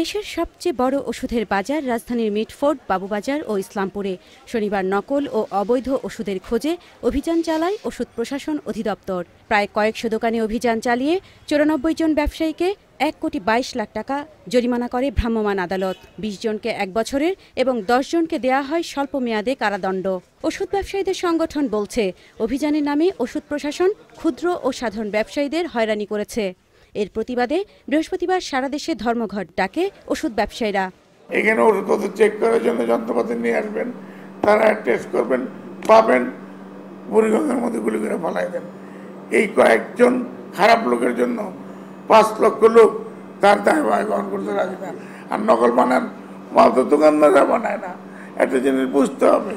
দেশের সবচেয়ে বড় ওষুধের বাজার রাজধানীর মিটফোর্ড, বাবুবাজার ও ইসলামপুরে। শনিবার নকল ও অবৈধ ওষুধের খোঁজে অভিযান চালায় ওষুধ প্রশাসন অধিদপ্তর। প্রায় কয়েকশো দোকানে অভিযান চালিয়ে চুরানব্বই জন ব্যবসায়ীকে এক কোটি বাইশ লাখ টাকা জরিমানা করে ভ্রাম্যমাণ আদালত। বিশ জনকে এক বছরের এবং দশ জনকে দেয়া হয় স্বল্প মেয়াদে কারাদণ্ড। ওষুধ ব্যবসায়ীদের সংগঠন বলছে, অভিযানের নামে ওষুধ প্রশাসন ক্ষুদ্র ও সাধারণ ব্যবসায়ীদের হয়রানি করেছে। প্রতিবাদে বৃহস্পতিবার সারা দেশে ধর্মঘট ডাকে ওষুধ ব্যবসায়ীরা। এখানে ওষুধপত্র চেক করার জন্য যন্ত্রপাতি নিয়ে আসবেন, তারা টেস্ট করবেন, পাবেন, বুড়িগঙ্গের মধ্যে গুলি করে ফলাই দেন। এই কয়েকজন খারাপ লোকের জন্য পাঁচ লক্ষ লোক তার দায় ভাই গ্রহণ করতে রাজি না। আর নকল বানান, মাল তো দোকানদাররা বানায় না। একটা জিনিস বুঝতে হবে,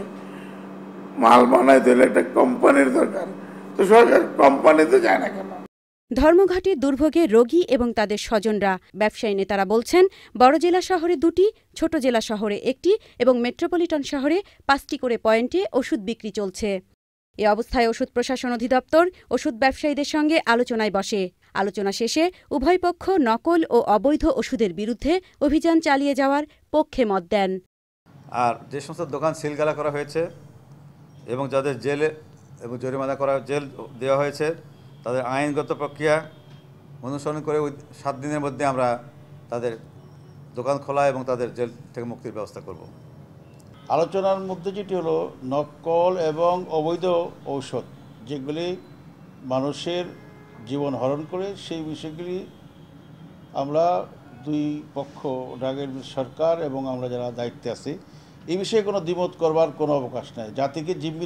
মাল বানাইতে হলে একটা কোম্পানির দরকার। তো সরকার কোম্পানিতে যায় না কেন? ধর্মঘটে দুর্ভোগে রোগী এবং তাদের স্বজনরা, ব্যবসায়ী নেতারা বলছেন, বড় জেলা শহরে দুটি, ছোট জেলা শহরে একটি এবং মেট্রোপলিটন শহরে পাঁচটি করে পয়েন্টে ওষুধ বিক্রি চলছে। এ অবস্থায় ওষুধ প্রশাসন অধিদপ্তর, ওষুধ ব্যবসায়ীদের সঙ্গে আলোচনায় বসে। আলোচনা শেষে উভয় পক্ষ নকল ও অবৈধ ওষুধের বিরুদ্ধে অভিযান চালিয়ে যাওয়ার পক্ষে মত দেন। আর যে সমস্ত দোকান সিলগালা করা হয়েছে এবং যাদের জেলে এবং জরিমানা করা, জেল দেওয়া হয়েছে তাদের আইনগত প্রক্রিয়া অনুসরণ করে ওই সাত দিনের মধ্যে আমরা তাদের দোকান খোলা এবং তাদের জেল থেকে মুক্তির ব্যবস্থা করব। আলোচনার মধ্যে যেটি হলো, নকল এবং অবৈধ ঔষধ, যেগুলি মানুষের জীবন হরণ করে, সেই বিষয়গুলি আমরা দুই পক্ষ, রাগের সরকার এবং আমরা যারা দায়িত্বে আছি, এই বিষয়ে কোনো দ্বিমত করবার কোনো অবকাশ নাই। জাতিকে জিম্মি